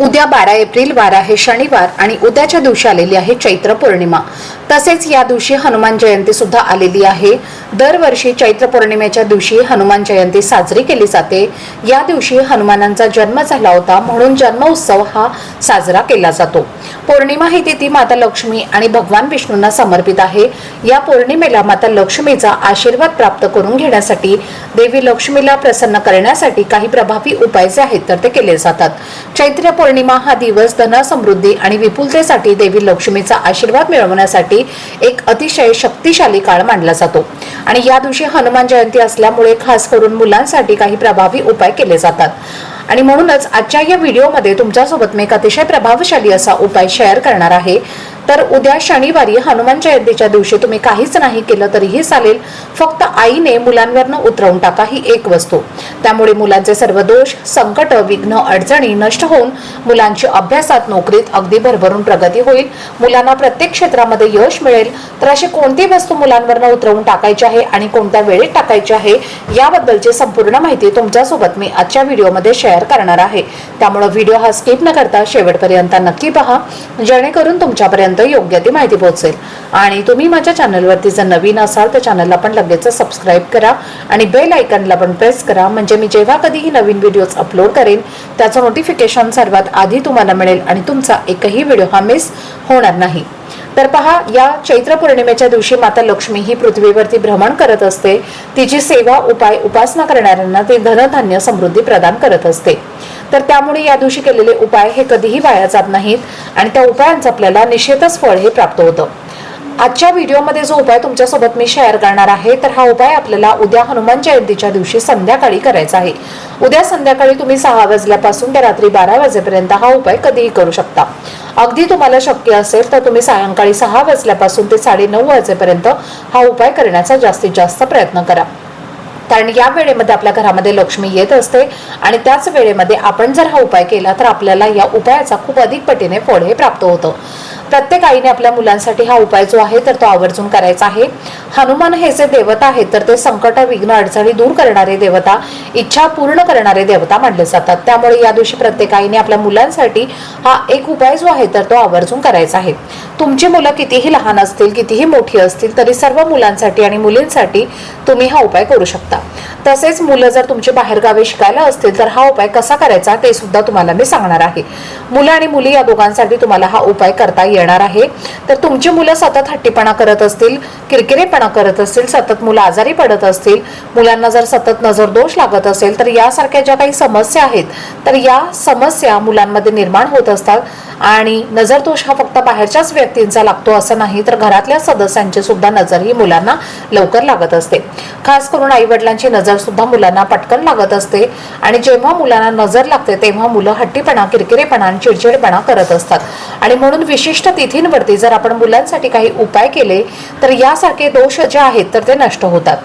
उद्या बारा एप्रिल बारा आहे शनिवार आणि उद्याच्या दिवशी आलेली आहे चैत्र पौर्णिमा. तसेच या दिवशी हनुमान जयंती सुद्धा आलेली आहे. दरवर्षी चैत्र पौर्णिमेच्या दिवशी हनुमान जयंती साजरी केली जाते. या दिवशी हनुमानांचा जन्म झाला होता म्हणून जन्मोत्सव हा साजरा केला जातो. पौर्णिमा ही तिथी माता लक्ष्मी आणि भगवान विष्णूंना समर्पित आहे. या पौर्णिमेला माता लक्ष्मीचा आशीर्वाद प्राप्त करून घेण्यासाठी देवी लक्ष्मीला प्रसन्न करण्यासाठी काही प्रभावी उपाय जे आहेत तर ते केले जातात. चैत्र पौर्णिमा हा दिवस धन समृद्धी आणि विपुलतेसाठी देवी लक्ष्मीचा आशीर्वाद मिळवण्यासाठी एक अतिशय शक्तिशाली काळ मानला जातो. आणि या दिवशी हनुमान जयंती असल्यामुळे खास करून मुलांसाठी काही प्रभावी उपाय केले जातात. आणि म्हणूनच आजच्या या व्हिडिओमध्ये तुमच्यासोबत मी एक अतिशय प्रभावशाली असा उपाय शेअर करणार आहे. तर उद्या शनिवारी हनुमान जयंतीच्या दिवशी तुम्ही काहीच नाही केलं तरीही चालेल. फक्त आईने मुलांवरनं उतरवून टाका ही एक वस्तू. त्यामुळे मुलांचे सर्व दोष संकट विघ्न अडचणी नष्ट होऊन मुलांची अभ्यासात नोकरीत अगदी भरभरून प्रगती होईल. मुलांना प्रत्येक क्षेत्रामध्ये यश मिळेल. तर अशी कोणती वस्तू मुलांवरनं उतरवून टाकायची आहे आणि कोणत्या वेळेत टाकायची आहे याबद्दलची संपूर्ण माहिती तुमच्यासोबत मी आजच्या व्हिडिओमध्ये शेअर करणार आहे. त्यामुळे व्हिडिओ हा स्किप न करता शेवटपर्यंत नक्की पहा. जेणेकरून तुमच्यापर्यंत योग्य ती माहिती पोहोचेल. आणि तुम्ही माझ्या चॅनलवरती जर नवीन असाल तर चॅनलला पण लगेच सबस्क्राईब करा आणि बेल आयकनला पण प्रेस करा. म्हणजे मी जेव्हा कधीही नवीन व्हिडिओज अपलोड करेन त्याचं नोटिफिकेशन सर्वात आधी तुम्हाला मिळेल आणि तुमचा एकही व्हिडिओ हा मिस होणार नाही. तर पहा या चैत्र पौर्णिमेच्या दिवशी माता लक्ष्मी ही पृथ्वीवरती भ्रमण करत असते. तिची सेवा उपाय उपासना करणाऱ्यांना ते धनधान्य समृद्धी प्रदान करत असते. तर त्यामुळे या दिवशी केलेले उपाय हे कधीही वाया जात नाहीत आणि त्या उपायांचं आपल्याला निश्चितच फळ हे प्राप्त होतं. आजच्या व्हिडिओमध्ये जो उपाय तुमच्यासोबत मी शेअर करणार आहे तर हा उपाय आपल्याला उद्या हनुमान जयंतीच्या दिवशी संध्याकाळी करायचा आहे. उद्या संध्याकाळी तुम्ही सहा वाजल्यापासून ते रात्री बारा वाजेपर्यंत हा उपाय कधीही करू शकता. अगदी तुम्हाला शक्य असेल तर तुम्ही सायंकाळी सहा वाजल्यापासून ते साडे नऊ वाजेपर्यंत हा उपाय करण्याचा जास्तीत जास्त प्रयत्न करा. कारण या वेळेमध्ये आपल्या घरामध्ये लक्ष्मी येत असते आणि त्याच वेळेमध्ये आपण जर हा उपाय केला तर आपल्याला या उपायाचा खूप अधिक पटीने फळ हे प्राप्त होतं. प्रत्येक आईने आपल्या मुलांसाठी हा उपाय जो आहे तर तो आवर्जून करायचा आहे. हनुमान हे जे देवता आहेत तर ते संकट विघ्न अडचणी दूर करणारे देवता इच्छा पूर्ण करणारे देवता मानले जातात. त्यामुळे या दिवशी प्रत्येक आईने आपल्या मुलांसाठी हा एक उपाय जो आहे तर तो आवर्जून करायचा आहे. तुमची मुलं कितीही लहान असतील कितीही मोठी असतील तरी सर्व मुलांसाठी आणि मुलींसाठी तुम्ही हा उपाय करू शकता. तसेच मुलं जर तुमचे बाहेरगावी शिकायला असतील तर हा उपाय कसा करायचा ते सुद्धा तुम्हाला मी सांगणार आहे. मुलं आणि मुली या दोघांसाठी तुम्हाला हा उपाय करता येणार आहे. तर तुमची मुलं सतत हट्टीपणा करत असतील किरकिरेपणा करत असतील सतत मुलं आजारी पडत असतील मुलांना जर सतत नजर दोष लागत असेल तर यासारख्या ज्या काही समस्या आहेत तर या समस्या मुलांमध्ये निर्माण होत असतात. आणि नजर दोष हा फक्त बाहेरच्याच व्यक्तींचा लागतो असं नाही तर घरातल्या सदस्यांची सुद्धा नजर ही मुलांना लवकर लागत असते. खास करून आई वडिलांची नजर सुद्धा मुलांना पटकन लागत असते आणि जेव्हा मुलांना नजर लागते तेव्हा मुलं हट्टीपणा किरकिरेपणा आणि चिडचिडपणा करत असतात. आणि म्हणून विशिष्ट तिथींवरती जर आपण मुलांसाठी काही उपाय केले तर यासारखे दोष जे आहेत तर ते नष्ट होतात.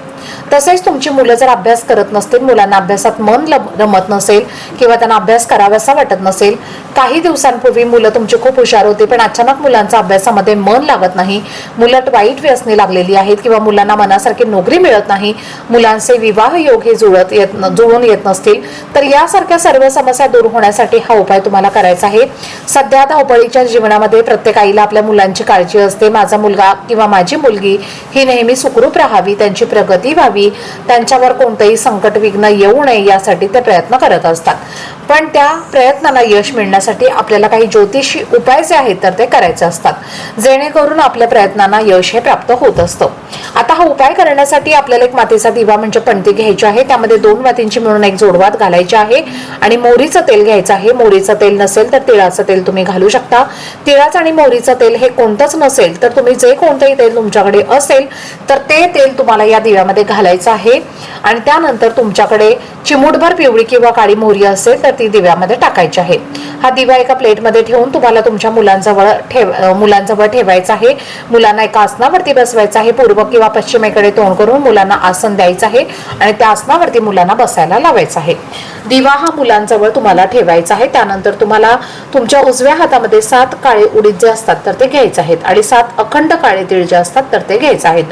तसेच तुमची मुलं जर अभ्यास करत नसतील मुलांना अभ्यासात मन रमत नसेल किंवा त्यांना अभ्यास करावासा वाटत नसेल काही दिवसांपूर्वी मुलं तुमची खूप हुशार होती पण अचानक मुलांचा अभ्यासामध्ये मन लागत नाही मुलं वाईट व्यसनी लागलेली आहेत किंवा मुलांना मनासारखी नोकरी मिळत नाही मुलांचे विवाह योग हे जुळत येत जुळून येत नसतील तर यासारख्या सर्व समस्या दूर होण्यासाठी हा उपाय तुम्हाला करायचा आहे. सध्या धावपळीच्या जीवनामध्ये प्रत्येक आईला आपल्या मुलांची काळजी असते. माझा मुलगा किंवा माझी मुलगी ही नेहमी सुखरूप राहावी त्यांची प्रगती व्हावी त्यांच्यावर कोणतंही संकट विघ्न येऊ नये यासाठी ते प्रयत्न करत असतात. पण त्या प्रयत्नांना यश मिळण्यासाठी आपल्याला काही ज्योतिषी उपाय जे आहेत तर ते करायचे असतात. जेणेकरून आपल्या प्रयत्नांना यश हे प्राप्त होत असतं. आता हा उपाय करण्यासाठी आपल्याला एक मातीचा दिवा म्हणजे पणती घ्यायची आहे. त्यामध्ये दोन मातींची मिळून एक जोडवात घालायची आहे आणि मोहरीचं तेल घ्यायचं आहे. मोहरीचं तेल नसेल तर तिळाचं तेल तुम्ही घालू शकता. तिळाचं आणि मोहरीचं तेल हे कोणतंच नसेल तर तुम्ही जे कोणतंही तेल तुमच्याकडे असेल तर ते तेल तुम्हाला या दिव्यामध्ये घालायचं आहे. आणि त्यानंतर तुमच्याकडे चिमूटभर पिवळी किंवा काळी मोहरी असेल तर ती दिव्यामध्ये टाकायची आहे. हा दिवा एका प्लेटमध्ये ठेवून तुम्हाला तुमच्या मुलांजवळ ठेव मुलांजवळ ठेवायचा आहे. मुलांना एका आसनावरती बसवायचं आहे. पूर्व किंवा पश्चिमेकडे तोंड करून मुलांना आसन द्यायचं आहे. आणि त्या आसनावरती मुलांना बसायला लावायचं आहे. दिवा हा मुलांजवळ तुम्हाला ठेवायचा आहे. त्यानंतर तुम्हाला तुमच्या उजव्या हातामध्ये सात काळे उडीद जे असतात तर ते घ्यायचे आहेत. आणि सात अखंड काळे तीळ जे असतात तर ते घ्यायचे आहेत.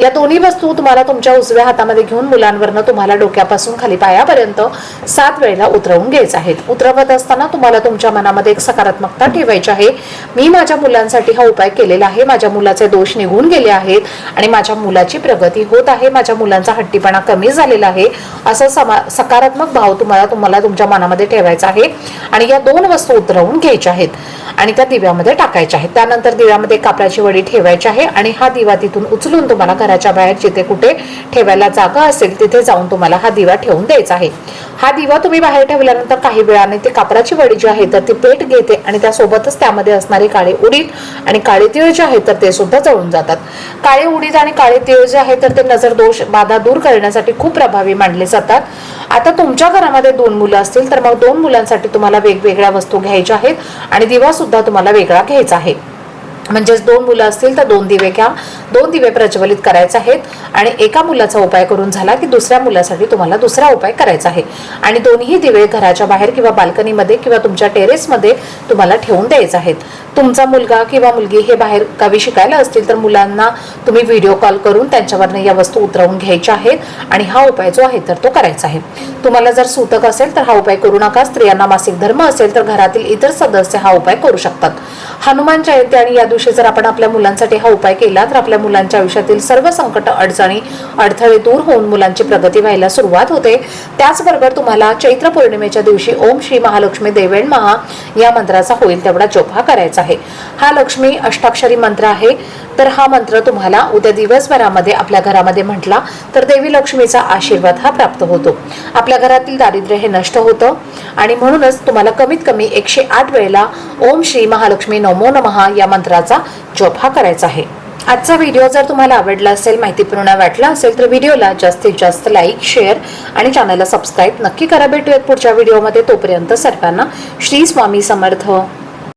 या दोन्ही वस्तू तुम्हाला तुमच्या उजव्या हातामध्ये घेऊन मुलांवरनं तुम्हाला डोक्यापासून खाली पायापर्यंत सात वेळेला उतरवून घ्यायचं आहे. उतरवत असताना तुम्हाला तुमच्या मनामध्ये एक सकारात्मकता ठेवायची आहे. मी माझ्या मुलांसाठी हा उपाय केलेला आहे. माझ्या मुलाचे दोष निघून गेले आहेत आणि माझ्या मुलाची प्रगती होत आहे. माझ्या मुलांचा हट्टीपणा कमी झालेला आहे. असं समा सकारात्मक भाव तुम्हाला तुम्हाला तुमच्या मनामध्ये ठेवायचा आहे. आणि या दोन वस्तू उतरवून घ्यायच्या आहेत. आणि त्या दिव्यामध्ये टाकायच्या आहेत. त्यानंतर दिव्यामध्ये कापडाची वडी ठेवायची आहे आणि हा दिवा तिथून उचलून तुम्हाला घराच्या बाहेर जिथे कुठे ठेवायला जागा असेल तिथे जाऊन तुम्हाला हा दिवा ठेवून द्यायचा आहे. हा दिवा तुम्ही बाहेर ठेवल्यानंतर काही वेळाने ती कापडाची वडी जी आहे तर ती पेट घेते आणि त्यासोबतच त्यामध्ये असणारे काळे उडीद आणि काळे तीळ जे आहे तर ते सुद्धा जळून जातात. काळे उडीद आणि काळे तीळ जे आहे तर ते नजर दोष बाधा दूर करण्यासाठी खूप प्रभावी मानले जातात. आता तुमच्या घरामध्ये दोन मुलं असतील तर मग दोन मुलांसाठी तुम्हाला वेगवेगळ्या वस्तू घ्यायच्या आहेत आणि दिवा सुद्धा तुम्हाला वेगळा घ्यायचा आहे. म्हणजेच दोन मुलं असतील तर दोन दिवे घ्या. दोन दिवे प्रज्वलित करायचे आहेत आणि एका मुलाचा उपाय करून झाला की दुसऱ्या मुलासाठी तुम्हाला दुसरा उपाय करायचा आहे. आणि दोन्ही दिवे घराच्या बाहेर किंवा बाल्कनीमध्ये किंवा तुमच्या टेरेसमध्ये तुम्हाला ठेवून द्यायचे आहेत. तुमचा मुलगा किंवा मुलगी हे बाहेर गावी शिकायला असतील तर मुलांना तुम्ही व्हिडिओ कॉल करून त्यांच्यावरनं या वस्तू उतरवून घ्यायच्या आहेत आणि हा उपाय जो आहे तर तो करायचा आहे. तुम्हाला जर सूतक असेल तर हा उपाय करू नका. स्त्रियांना मासिक धर्म असेल तर घरातील इतर सदस्य हा उपाय करू शकतात. हनुमान जयंती आणि या दिवशी जर आपण आपल्या मुलांसाठी हा उपाय केला तर आपल्या मुलांच्या आयुष्यातील सर्व संकट अडचणी अडथळे दूर होऊन मुलांची प्रगती व्हायला सुरुवात होते. त्याचबरोबर तुम्हाला चैत्र पौर्णिमेच्या दिवशी ओम श्री महालक्ष्मी देवेण महा या मंत्राचा होईल तेवढा जप हा करायचा आहे. हा लक्ष्मी अष्टाक्षरी मंत्र आहे. तर हा मंत्र तुम्हाला उद्या दिवसभरामध्ये आपल्या घरामध्ये म्हटला तर देवी लक्ष्मीचा आशीर्वाद हा प्राप्त होतो. आपल्या घरातील दारिद्र्य हे नष्ट होतं आणि म्हणूनच तुम्हाला कमीत कमी एकशे आठ वेळेला ओम श्री महालक्ष्मी नमो नमः या मंत्राचा जप हा करायचा आहे. आजचा व्हिडिओ जर तुम्हाला आवडला असेल माहितीपूर्ण वाटला असेल तर व्हिडिओला जास्तीत जास्त लाईक शेअर आणि चॅनलला सबस्क्राईब नक्की करा. भेटूयात पुढच्या व्हिडिओमध्ये तोपर्यंत सर्वांना श्री स्वामी समर्थ.